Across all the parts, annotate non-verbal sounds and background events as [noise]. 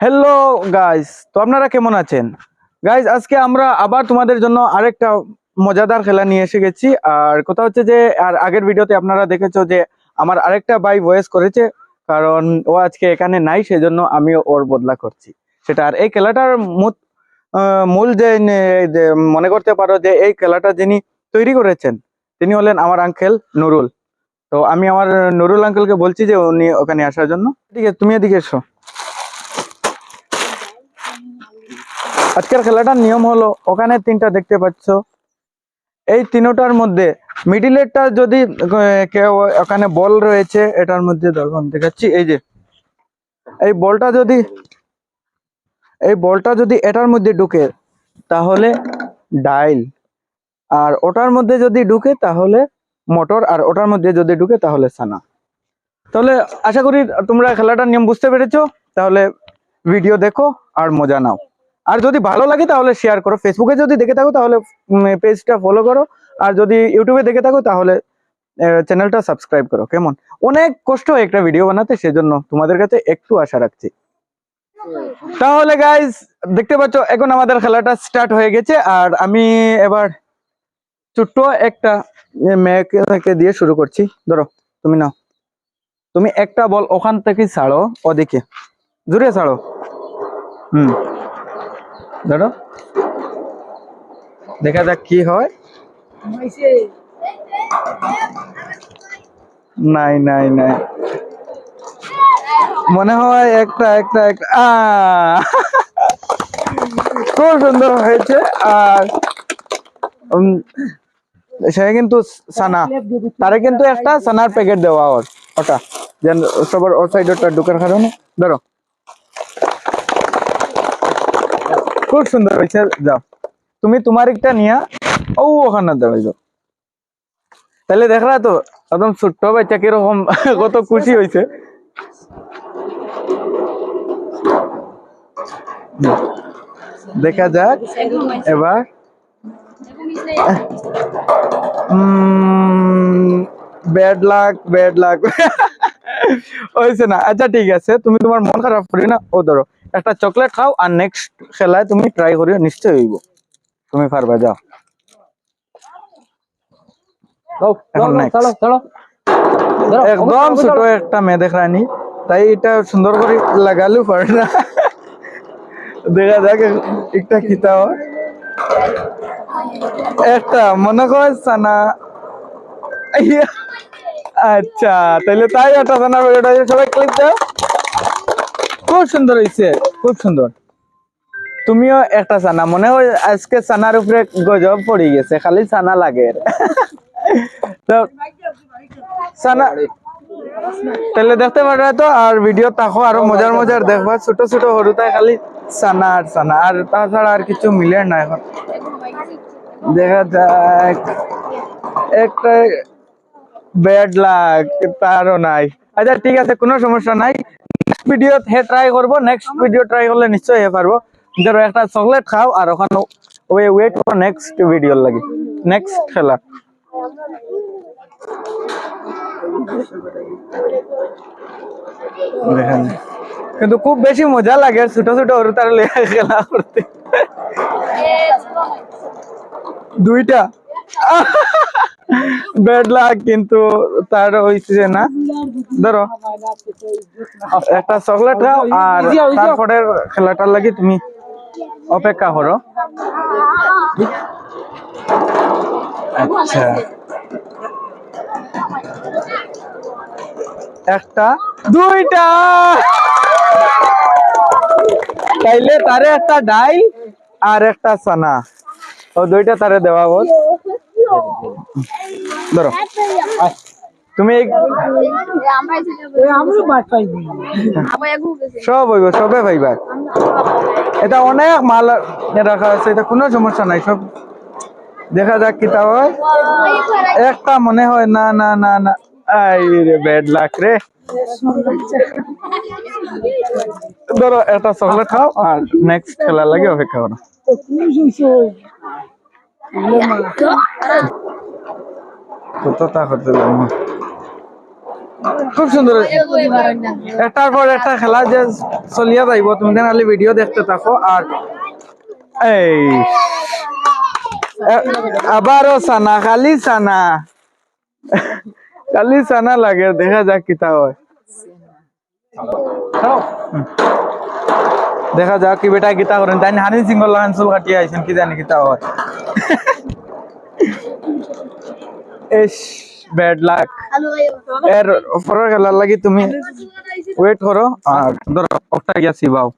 Hello guys তো আপনারা কেমন আছেন? গাইস আজকে আমরা আবার তোমাদের জন্য আরেকটা মজাদার খেলা নিয়ে এসে গেছি। আর কথা হচ্ছে যে, আর আগের ভিডিওতে আপনারা দেখেছ যে, আমার আরেকটা ভাই ভয়েস করেছে, কারণ ও আজকে এখানে নাই, সেজন্য আমি ওর বদলা করছি। সেটা আর এই খেলাটার মূল- যে মনে করতে পারো যে, এই খেলাটা যিনি তৈরি করেছেন, তিনি হলেন আমার আঙ্কেল নুরুল। তো আমি আমার নুরুল আঙ্কেলকে বলছি যে, উনি ওখানে আসার জন্য। ঠিক আছে তুমি এদিকে এসো। আজকের খেলাটার নিয়ম হলো, ওখানে তিনটা দেখতে পাচ্ছ। এই তিনটার মধ্যে মিডিলেরটা যদি কেউ ওখানে বল রয়েছে, এটার মধ্যে আমি দেখাচ্ছি। এই যে, এই বলটা যদি, এই বলটা যদি এটার মধ্যে ঢুকে, তাহলে ডাইল আর ওটার মধ্যে যদি ঢুকে, তাহলে মোটর আর ওটার মধ্যে যদি ঢুকে, তাহলে সানা। তাহলে আশা করি তোমরা খেলাটার নিয়ম বুঝতে পেরেছ। তাহলে ভিডিও দেখো আর মজা নাও। আর যদি ভালো লাগে তাহলে শেয়ার করো। ফেসবুকে যদি দেখে থাকো তাহলে পেজটা ফলো করো। আর যদি ইউটিউবে দেখে থাকো তাহলে চ্যানেলটা সাবস্ক্রাইব করো। কেমন? অনেক কষ্ট হয় একটা ভিডিও বানাতে, সেজন্য তোমাদের কাছে একটু আশা রাখছি। তাহলে গাইজ দেখতে পাচ্ছ, এখন আমাদের খেলাটা স্টার্ট হয়ে গেছে। আর আমি এবার ছোট্ট একটা মেয়েকে দিয়ে শুরু করছি। ধরো, তুমি নাও। তুমি একটা বল ওখান থেকে ছাড়ো, ওদিকে। জুড়ে ছাড়ো। হুম। ধরো। দেখা যাক কি হয়। নাই নাই নাই। মনে হয় একটা একটা একটা! খুব সুন্দর হয়েছে। আর সে কিন্তু সানা। তারে কিন্তু একটা সানার প্যাকেট দেওয়া ওর, ওটা। যেন সবার ওর সাইড ওটা ঢুকার কারণে। ধরো। খুব সুন্দর হয়েছে, যাও। তুমি তোমার একটা নিয়া ও ওখানে দেওয়া যাও তাহলে দেখলা তো, একদম ছোট্ট বাচ্চা কীরকম, [laughs] কত খুশি হয়েছে। দেখা যাক, এবার। ব্যাড লাক ব্যাড লাক হয়েছে না আচ্ছা ঠিক আছে তুমি তোমার মন খারাপ করি না। ও ধরো একটা চকলেট খাও আর নেক্সট খেলায় তুমি ট্রাই করিও নিশ্চয়ই হইব। তুমি পারবা যাও। একদম ছোট একটা মেয়ে দেখানি তাই এটা সুন্দর করে লাগালো পারে না। দেখা যাক একটা হয় একটা মনে কর সানা। ইয়া, আচ্ছা তাহলে তাই একটা সানা ওটা সবাই ক্লিক দাও। খুব সুন্দর হয়েছে খুব সুন্দর। তুমিও একটা সানা মনে হয় আজকে সানার উপরে গজব পড়ে গেছে, খালি সানা লাগে। সানা তাহলে দেখতে পারবে তো আর ভিডিও তাকো আরও মজার মজার দেখবা, ছোট ছোট হরুতায় খালি সানা আর সানা আর তাছাড়া আর কিছু মিলে না এখন। দেখা যাক, একটা ব্যাড লাক তারও নাই। আচ্ছা ঠিক আছে কোনো সমস্যা নাই। নেক্সট ভিডিও হে ট্রাই করব নেক্সট ভিডিও ট্রাই করলে নিশ্চয়ই হে পারব। ধরো একটা চকলেট খাও আর ওখানে way wait for next video লাগে। নেক্সট খেলা। কিন্তু খুব বেশি মজা লাগে ছোট ছোট ওর তার খেলা করতে। দুইটা। ব্যাড লাক কিন্তু তার হইছে না। ধরো একটা চকলেট খাও আর তারপরে খেলাটার লাগি তুমি অপেক্ষা করো। আচ্ছা। একটা দুইটা। তাইলে তারে একটা ডাই আর একটা সানা ও দুইটা তারে দেওয়া বল। ধরো। তুমি সব হইব সবে ভাইবা এটা অনেক মাল রাখা আছে এটা কোনো সমস্যা নাই সব দেখা যাক কি তা হয়। একটা মনে হয় না না না না। আই রে ব্যাড লাক রে। ধরো একটা চকলেট খাও আর নেক্সট খেলা লাগে অপেক্ষা করো। করতে খুব সুন্দর। একটার পর একটা খেলা যে চলিয়া যাইব তুমি দেন খালি ভিডিও দেখতে থাকো আর এই আবারও সানা খালি সানা খালি সানা লাগে দেখা যাক কিতা হয়। দেখা যাক কি বেটা কিতা করেন। তাই হানি সিঙ্গল লাগান চুল কাটিয়ে আইছেন কি জানি কিতা হয়। ইস ব্যাড লাক এর পরের খেলার লাগি তুমি ওয়েট করো আর ধরো একটা গিয়া সিবাও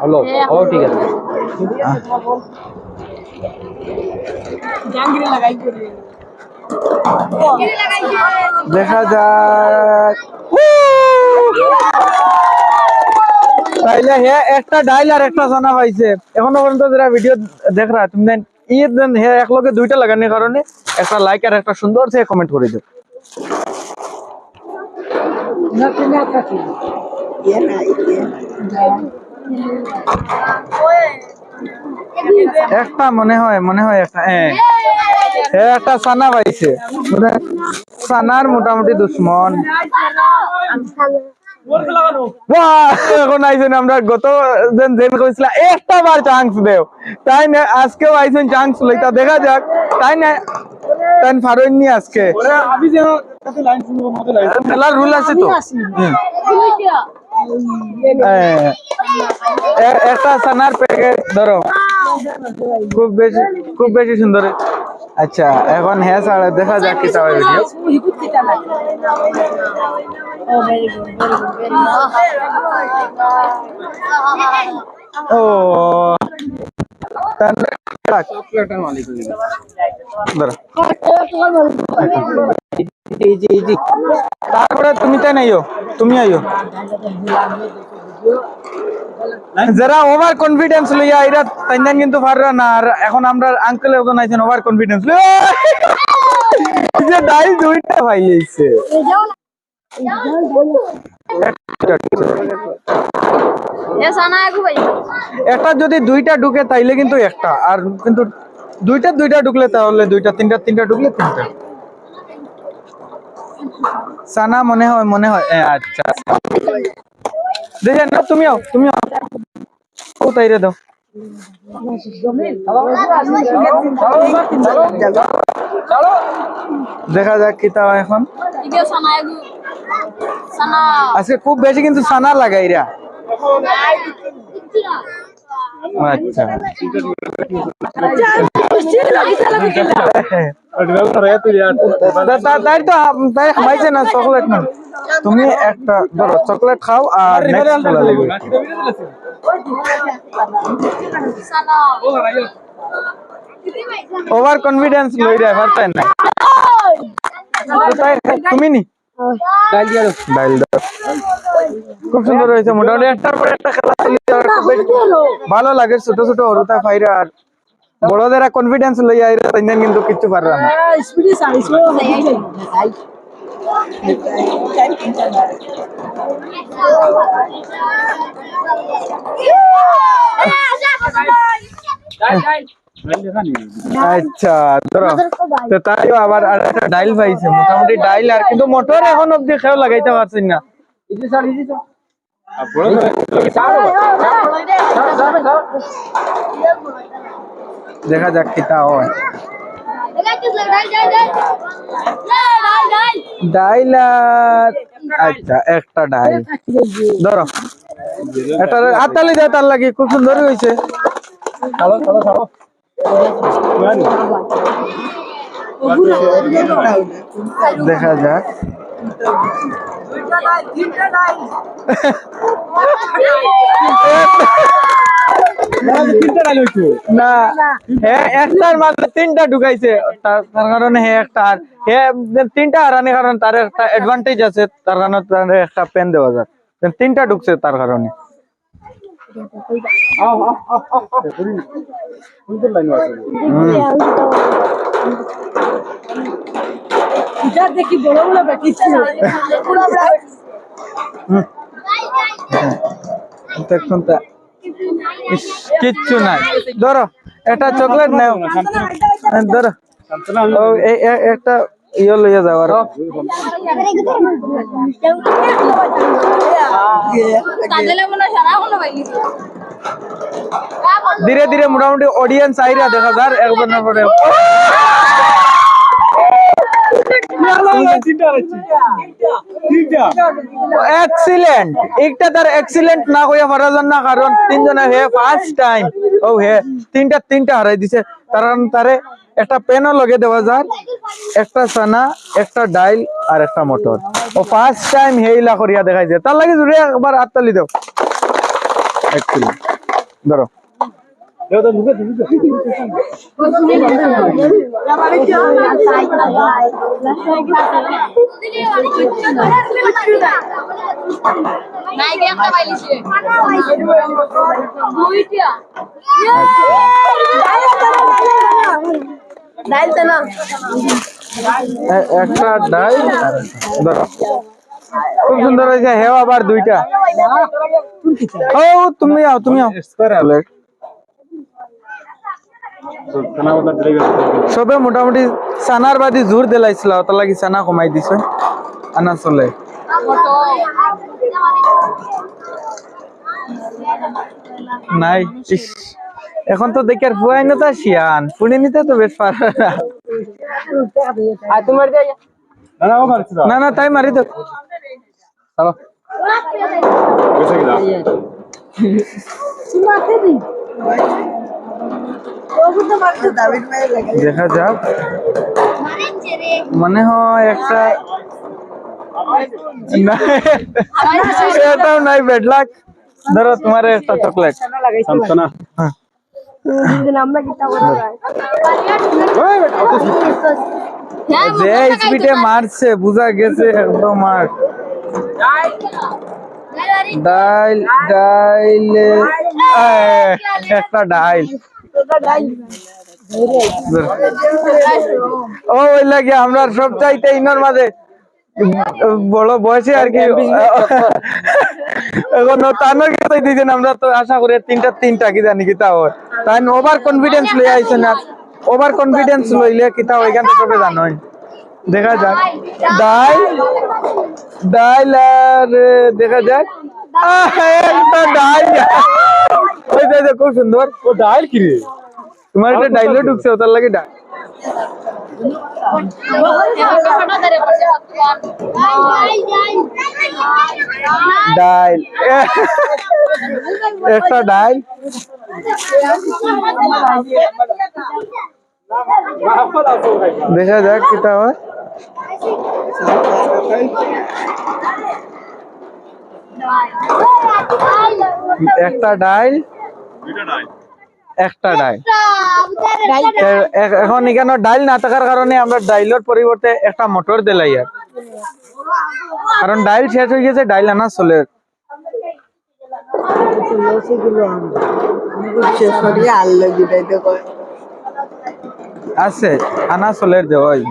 হ্যালো ও ঠিক আছে। দেখা যাক। তাইলে হে একটা ডাইল আর একটা সানা পাইছে। এখনও পর্যন্ত যারা ভিডিও দেখ রা তুমি দেন দেন হে এক লগে দুইটা লাগানোর কারণে একটা লাইক আর একটা সুন্দর সে কমেন্ট করে দিও। একটা মনে হয় মনে হয় একটা হ্যাঁ একটা সানা পাইছে। মানে সানার মোটামুটি দুশ্মন। এখন আমরা গত দিন দিন কইছিলা একটা বার চান্স দেও। তাই না আজকেও আইছেন চান্স লইতা দেখা যাক। তাই না তাই ফারইনি আজকে। খেলার রুল আছে তো? একটা সানার প্যাকেট ধরো। খুব বেশি খুব বেশি সুন্দর। আচ্ছা এখন হ্যাঁ সাড়ে দেখা যাক কি চাওয়া ভিডিও ও, তাহলে রাখ। ধরো। তারপরে তুমি তাই নাইও তুমি আইও যারা ওভার কনফিডেন্স লইয়া এরা তাইনা কিন্তু পাররা না আর এখন আমরা আঙ্কেল এখন আইছেন ওভার কনফিডেন্স যে দাই দুইটা ভাই। আইছে একটা যদি দুইটা ঢুকে তাইলে কিন্তু একটা আর কিন্তু দুইটা দুইটা ঢুকলে তাহলে দুইটা তিনটা তিনটা ঢুকলে তিনটা। সানা মনে হয় মনে হয় আচ্ছা। দেখে না তুমিও তুমিও। ও তাইরে দাও? দেখা যাক কি তাও এখন। আজকে খুব বেশি কিন্তু সানা লাগাইরা আচ্ছা। তা- তা- [laughs] তুমি একটা ধরো চকলেট খাও আর ওভার কনফিডেন্স লই রে পারতেন না তুমি নি খুব সুন্দর হয়েছে মোটামুটি একটার একটা খেলা আর ভালো লাগে ছোট ছোট অরুতা ফাইরা আর বড়দেরা কনফিডেন্স লই আইরা তাই কিন্তু কিচ্ছু পাররা না আচ্ছা ধরো তো তাইও আবার আর একটা ডাইল পাইছে মোটামুটি ডাইল আর কিন্তু মোটর এখন অব্দি খেয়েও লাগাইতে পারছেন না দেখা যাক কি তা হয়। ডাইল আচ্ছা একটা ডাইল। ধরো। একটা দেয় তার লাগে। খুব হয়েছে দেখা যাক। [laughs] না হ্যাঁ একটার মাঝে তিনটা ঢুকাইছে তার তার কারণে হে একটা আর হে তিনটা হারানি কারণ তার একটা অ্যাডভান্টেজ আছে তার কারণে তার একটা পেন দেওয়া যায় তিনটা ঢুকছে তার কারণে দেখি বড় বড় বাকি ছিল দেখুন তা ইস, কিচ্ছু নাই। ধরো, একটা চকলেট নাও। ধরো। একটা ইয়ে লইয়া যাও আর। ধীরে ধীরে মোটামুটি অডিয়েন্স আইরা দেখা যার একজনের পরে। এক্সিলেন্ট একটা তার এক্সিলেন্ট না কইয়া পারা না কারণ তিনজনে হে টাইম ও হে তিনটা তিনটা হারাই দিছে কারণ একটা পেনও লগে দেওয়া যার একটা সানা একটা ডাইল আর একটা মোটর ও টাইম হেইলা করিয়া দেখাইছে তার লাগে জুড়ে একবার হাততালি দাও এক্সিলেন্ট ধরো নাইকে একটা পাইলিছে দুইটা ডাইলতে না একটা ডাইল, ধরো। খুব সুন্দর হয়েছে, হেও আবার দুইটা। ও তুমি আও তুমি আও। সবে মোটামুটি সানার বাদি জোর দিলাইছিল তার লাগি সানা কমাই দিছে। আনা চলে। নাই ইস, এখন তো দেখি আর ফুয়াই না। তা শিয়ান পুনে নিতে তো বেশ পারে না না তাই মারি তো চলো। দেখা যাক মনে হয় একটা নাই, এটাও নাই বেড লাক ধরো তোমার একটা চকলেট হ্যাঁ। যে স্পিডে মারছে বুঝা গেছে একদম আর ডাইল ডাইল আহ, একটা ডাইল ও, ওই লাগে আমরা সব চাইতে ইনোর মাঝে। বড় বয়সে আর কি। দিয়েছেন? আমরা তো আশা করি তিনটা তিনটা, কি জানি কি হয় তাই ওভার কনফিডেন্স লই আইছেন না। ওভার কনফিডেন্স লইলে কি তা ওইখান থেকে সবে জানোই। দেখা যাক। ডাইল ডাইল আর, দেখা যাক। একটা ওই যে, যে, খুব সুন্দর ও ডাইল কি রে তোমার একটা ডাইলও ঢুকছে ওটার লাগে ডাইল ডাইল একটা ডাইল দেখা যাক কিটা হয় একটা ডাইল একটা ডাইল এখন এখানে ডাইল না থাকার কারণে আমরা ডাইলের পরিবর্তে একটা মোটর দিলাই আর কারণ ডাইল শেষ হয়ে গেছে ডাইল আনা চলে। আছে আনা চলের দেওয়াই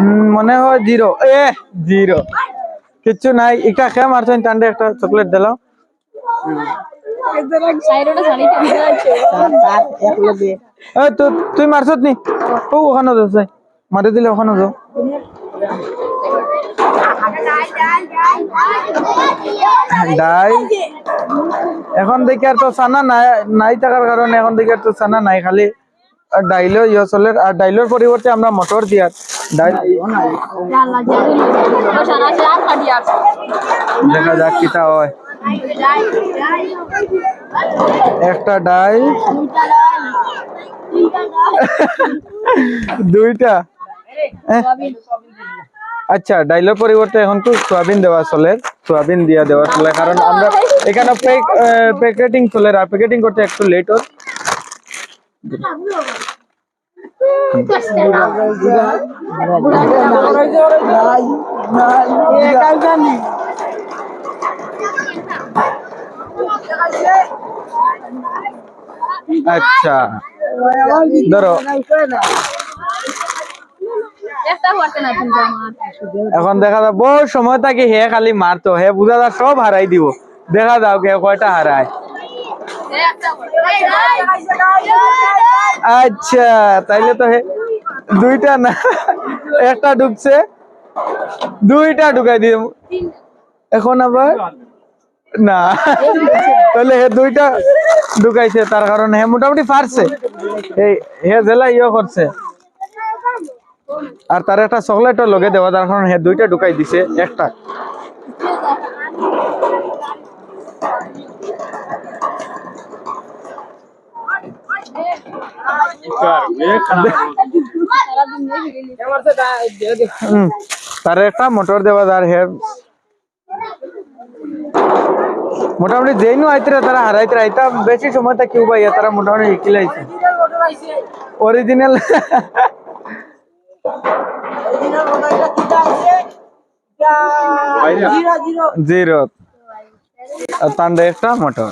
উম, মনে হয় জিরো এ জিরো কিচ্ছু নাই একটা খেয়ে মারছেন টান্ডে একটা চকলেট দিলাম তুই মারছত নি? ও ওখানে যাচ্ছে মারি দিলে ওখানে যাও ডাই এখন দেখি আর তো সানা নাই নাই থাকার কারণে এখন দেখি আর তো সানা নাই খালি ডাইলও ইয়ে চলে আর ডাইলের পরিবর্তে আমরা মোটর দিয়ার ডাইল দেখা যাক কিটা হয়। একটা ডাইল দুইটা। আচ্ছা ডাইলের পরিবর্তে এখন তো সোয়াবিন দেওয়া চলে, সোয়াবিন দিয়া দেওয়া চলে, কারণ আমরা এখানে প্যাকেটিং চলে, আর প্যাকেটিং করতে একটু লেট হয় আচ্ছা। ধরো। এখন দেখা যাক বহু সময় থাকি হে খালি মারতো হে বুঝা যা সব হারাই দিব। দেখা যাও কে কয়টা হারায়। আচ্ছা তাইলে তো হে- দুইটা না একটা ঢুকছে দুইটা ঢুকাই দিয়ে এখন আবার? না। তাহলে হে দুইটা ঢুকাইছে তার কারণে হে মোটামুটি পারছে এই হে জেলা ইয়ে করছে। আর তার একটা চকলেটও লগে দেওয়া তার কারণে হে দুইটা ঢুকাই দিছে একটা। তার একটা মোটর দেওয়া তার হে মোটামুটি যেইনু আইতরে, তারা হারাইতে আইতা বেশি সময় তা কেউ পাইয়া তারা মোটামুটি ইকিলাইছে অরিজিনাল জিরো। তান্ডে একটা মোটর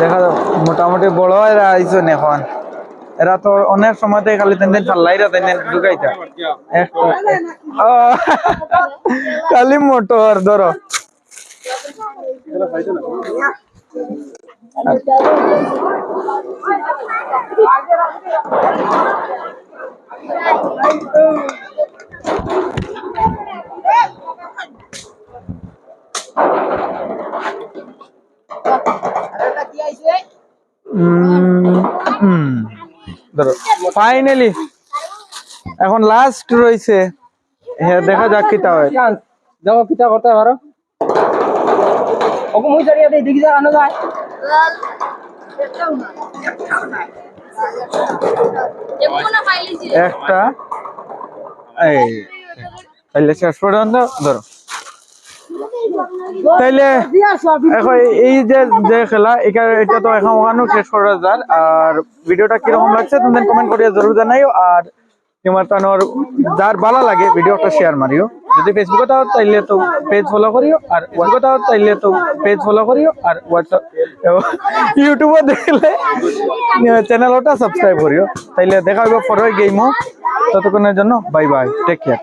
দেখা মোটামুটি বড় আইসন এখন। এরা তো অনেক সময়তে খালি তেন তেন ফাল্লাইরা তেন তেন ঢুকাইতা একটা- ও, খালি মোটর ধরো। ধরো ফাইনালি এখন লাস্ট রয়েছে। হ্যাঁ দেখা যাক কি তা হয়। যাও কিতা করতে পারো ওকে মুই চড়িয়ে দেই দেখি যা আনো যায়। একটা। এই শেষ পর্যন্ত ধরো। তাইলে এখন এই যে যে খেলা, এটা তো এখন শেষ করা যার, আর ভিডিওটা কীরকম লাগছে তুমি কমেন্ট করিয়া জরুর জানাইও, আর তোমার তানোর যার ভালো লাগে, ভিডিওটা শেয়ার মারিও। যদি ফেসবুকে তাও তাইলে তো পেজ ফলো করিও, আর হোয়াটসঅ্যাপে তাও তাইলে তো পেজ ফলো করিও, আর হোয়াটসঅ্যাপ ইউটিউবে দেখলে চ্যানেলটা সাবস্ক্রাইব করিও। তাইলে দেখা হইব পরের গেমও ততক্ষণের জন্য বাই বাই টেক কেয়ার